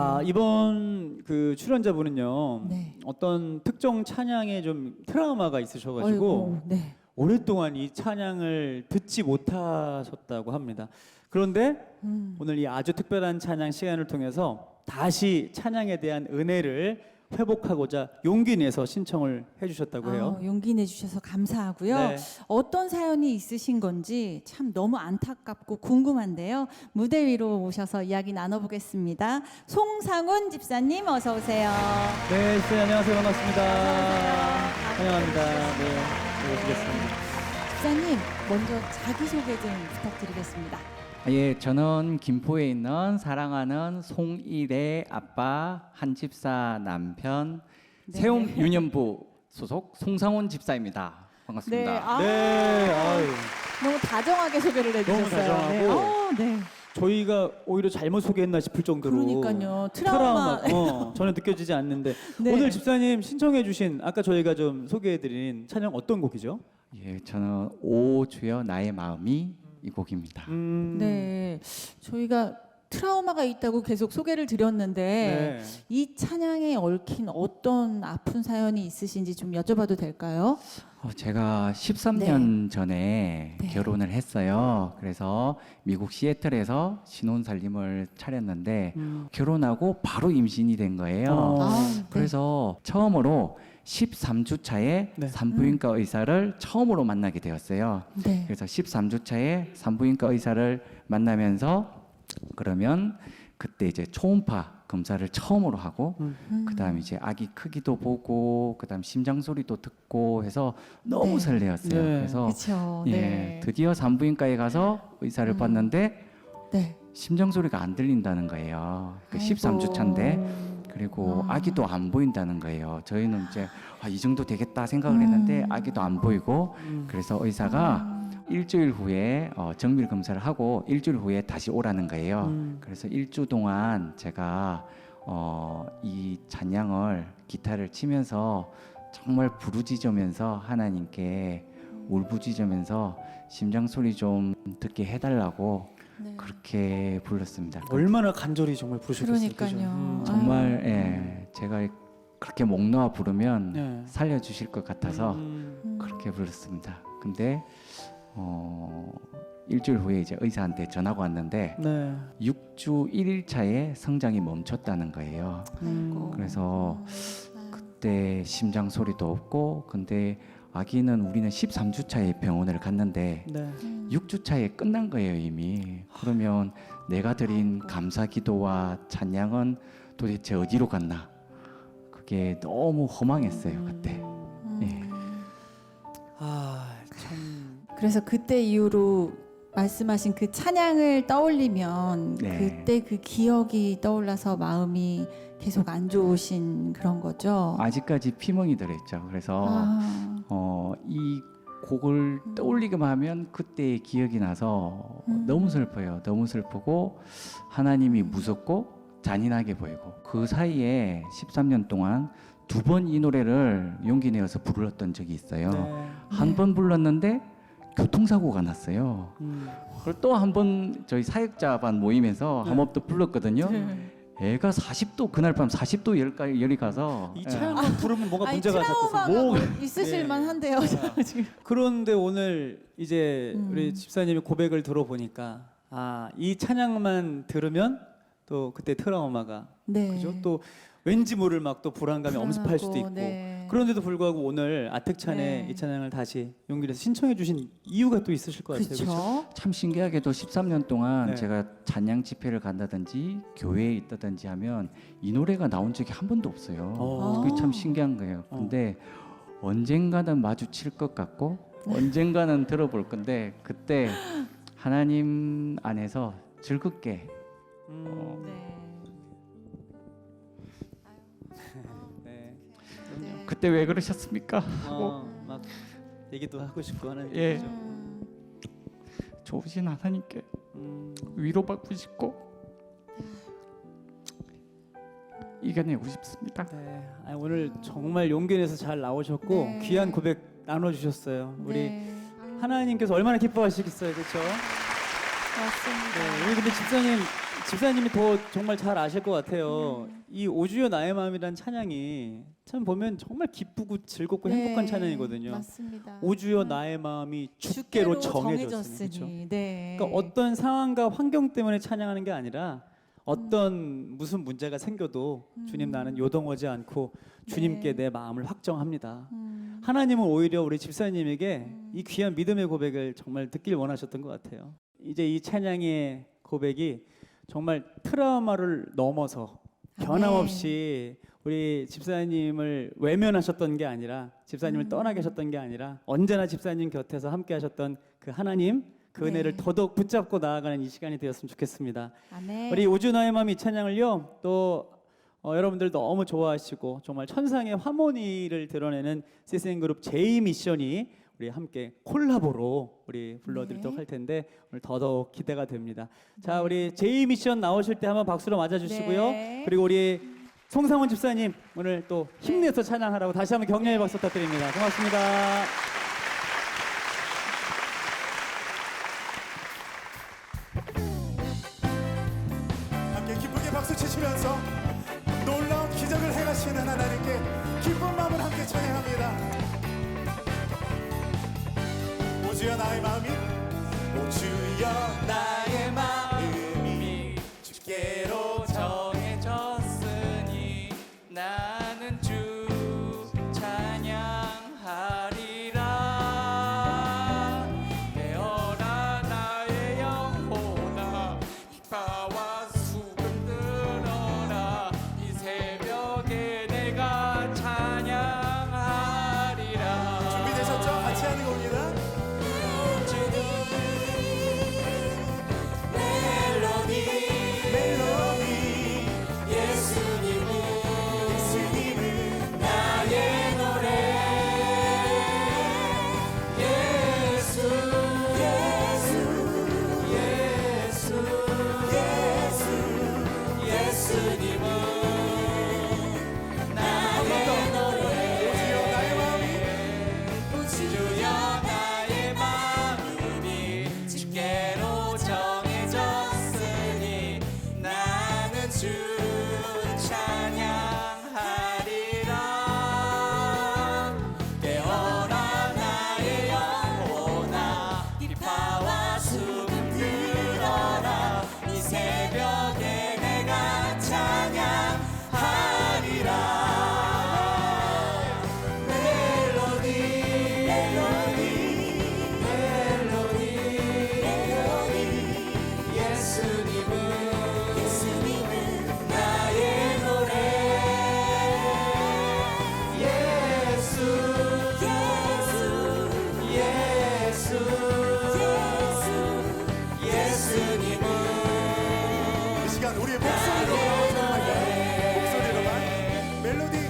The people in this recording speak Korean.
아 이번 그 출연자분은요 네. 어떤 특정 찬양에 좀 트라우마가 있으셔가지고 어이구, 네. 오랫동안 이 찬양을 듣지 못하셨다고 합니다. 그런데 음. 오늘 이 아주 특별한 찬양 시간을 통해서 다시 찬양에 대한 은혜를 회복하고자 용기 내서 신청을 해주셨다고 해요. 아, 용기 내주셔서 감사하고요. 네. 어떤 사연이 있으신 건지 참 너무 안타깝고 궁금한데요. 무대 위로 모셔서 이야기 나눠보겠습니다. 송상훈 집사님 어서 오세요. 네, 씨, 안녕하세요. 반갑습니다. 환영합니다. 네, 네, 오시겠습니다. 집사님 먼저 자기소개 좀 부탁드리겠습니다. 예, 저는 김포에 있는 사랑하는 송일의 아빠 한 집사 남편 네. 세움 유년부 소속 송상훈 집사입니다. 반갑습니다. 네, 아, 네, 아유. 너무 다정하게 소개를 해주셨어요. 너무 다정하고 네. 아, 네. 저희가 오히려 잘못 소개했나 싶을 정도로 그러니까요. 트라우마. 어, 전혀 느껴지지 않는데 네. 오늘 집사님 신청해주신 아까 저희가 좀 소개해드린 찬양 어떤 곡이죠? 예, 저는 오 주여 나의 마음이 이 곡입니다. 음, 네, 저희가 트라우마가 있다고 계속 소개를 드렸는데 네. 이 찬양에 얽힌 어떤 아픈 사연이 있으신지 좀 여쭤봐도 될까요? 어, 제가 13년 전에 네. 결혼을 했어요. 그래서 미국 시애틀에서 신혼 살림을 차렸는데 음. 결혼하고 바로 임신이 된 거예요. 어. 아, 네. 그래서 처음으로 13주 차에 네. 산부인과 의사를 처음으로 만나게 되었어요. 네. 그래서 13주 차에 산부인과 의사를 만나면서 그러면 그때 이제 초음파 검사를 처음으로 하고 음. 그다음 이제 아기 크기도 보고 그다음 심장 소리도 듣고 해서 너무 네. 설레었어요. 네. 그래서 그렇죠. 예, 네. 드디어 산부인과에 가서 의사를 음. 봤는데 네. 심장 소리가 안 들린다는 거예요. 그 아이고. 13주 차인데 그리고 아. 아기도 안 보인다는 거예요. 저희는 이제 아, 이 정도 되겠다 생각을 했는데 음. 아기도 안 보이고 음. 그래서 의사가 아. 일주일 후에 어, 정밀 검사를 하고 일주일 후에 다시 오라는 거예요. 음. 그래서 일주 동안 제가 어, 이 찬양을 기타를 치면서 정말 부르짖으면서 하나님께 울부짖으면서 심장 소리 좀 듣게 해달라고 네. 그렇게 불렀습니다. 얼마나 간절히 정말 부르셨겠어요. 그러니까요. 그죠? 음. 아. 정말 예, 제가 그렇게 목 놓아 부르면 네. 살려주실 것 같아서 음. 음. 그렇게 불렀습니다. 근데 어, 일주일 후에 이제 의사한테 전화가 왔는데 네. 6주 1일 차에 성장이 멈췄다는 거예요. 음. 그래서 아. 그때 심장 소리도 없고 근데 아기는 우리는 13주 차에 병원을 갔는데 네. 음. 6주 차에 끝난 거예요 이미. 그러면 내가 드린 감사 기도와 찬양은 도대체 어디로 갔나? 그게 너무 허망했어요 그때. 음. 예. 아, 참. 그래서 그때 이후로 말씀하신 그 찬양을 떠올리면 네. 그때 그 기억이 떠올라서 마음이 계속 안 좋으신 그런 거죠. 아직까지 피멍이 들어있죠. 그래서 아, 곡을 떠올리기만 하면 그때의 기억이 나서 음. 너무 슬퍼요. 너무 슬프고 하나님이 무섭고 잔인하게 보이고 그 사이에 13년 동안 두 번 이 노래를 용기 내어서 불렀던 적이 있어요. 네. 한번 불렀는데 교통사고가 났어요. 음. 그걸 또한 번 저희 사역자반 모임에서 네. 한번또 불렀거든요. 네. 애가 40도 그날 밤 40도 열가 열이 가서 이 예. 찬양만 부르면 뭔가 아니 문제가 트라우마가 뭐뭐 있으실 네. 만한데요. 지금. 그런데 오늘 이제 음. 우리 집사님의 고백을 들어보니까 아, 이 찬양만 들으면 또 그때 트라우마가 네. 그죠? 또 왠지 모를 막 또 불안감이 엄습할 수도 있고. 네. 그런데도 불구하고 오늘 아택찬의 네. 이 찬양을 다시 용기를 내서 신청해 주신 이유가 또 있으실 것 같아요. 그렇죠? 참 신기하게도 13년 동안 네. 제가 찬양 집회를 간다든지 교회에 있다든지 하면 이 노래가 나온 적이 한 번도 없어요. 어. 그게 참 신기한 거예요. 어. 근데 언젠가는 마주칠 것 같고 언젠가는 들어볼 건데 그때 하나님 안에서 즐겁게 음, 네. 네. 그때 왜 그러셨습니까? 어, 막 얘기도 하고 싶고 하는 예. 거죠. 음, 좋으신 하나님께 음, 위로받고 싶고 이겨내고 싶습니다. 네. 아, 오늘 정말 용기 내서 잘 나오셨고 네. 귀한 고백 나눠 주셨어요. 우리 네. 하나님께서 얼마나 기뻐하시겠어요, 그렇죠? 맞습니다. 네, 우리 근데 집사님 집사님이 더 정말 잘 아실 것 같아요. 음. 이 오주여 나의 마음이란 찬양이 참 보면 정말 기쁘고 즐겁고 행복한 네, 찬양이거든요. 맞습니다. 오주여 음. 나의 마음이 주께로 정해졌으니. 그렇죠? 네. 그러니까 어떤 상황과 환경 때문에 찬양하는 게 아니라 어떤 무슨 문제가 생겨도 주님 나는 요동하지 않고 주님께 음. 네. 내 마음을 확정합니다. 음. 하나님은 오히려 우리 집사님에게 이 귀한 믿음의 고백을 정말 듣길 원하셨던 것 같아요. 이제 이 찬양의 고백이 정말 트라우마를 넘어서 변함없이 우리 집사님을 외면하셨던 게 아니라 집사님을 음. 떠나 계셨던 게 아니라 언제나 집사님 곁에서 함께 하셨던 그 하나님 그 은혜를 네. 더더욱 붙잡고 나아가는 이 시간이 되었으면 좋겠습니다. 아멘. 우리 우주나의 마음 이 찬양을요 또 어, 여러분들 너무 좋아하시고 정말 천상의 하모니를 드러내는 시스템 그룹 제이 미션이 우리 함께 콜라보로 우리 불러드리도록 네. 할 텐데 오늘 더더욱 기대가 됩니다. 자 우리 제이 미션 나오실 때 한번 박수로 맞아주시고요. 네. 그리고 우리 송상훈 집사님 오늘 또 힘내서 찬양하라고 다시 한번 격려의 박수 부탁드립니다. 고맙습니다. 함께 기쁘게 박수 치시면서 놀라운 기적을 행하시는 하나님께 기쁜 마음을 함께 찬양합니다. 오주여 나의 마음이 오 주여 나 우리의 목소리로. 정말 목소리로만. 멜로디.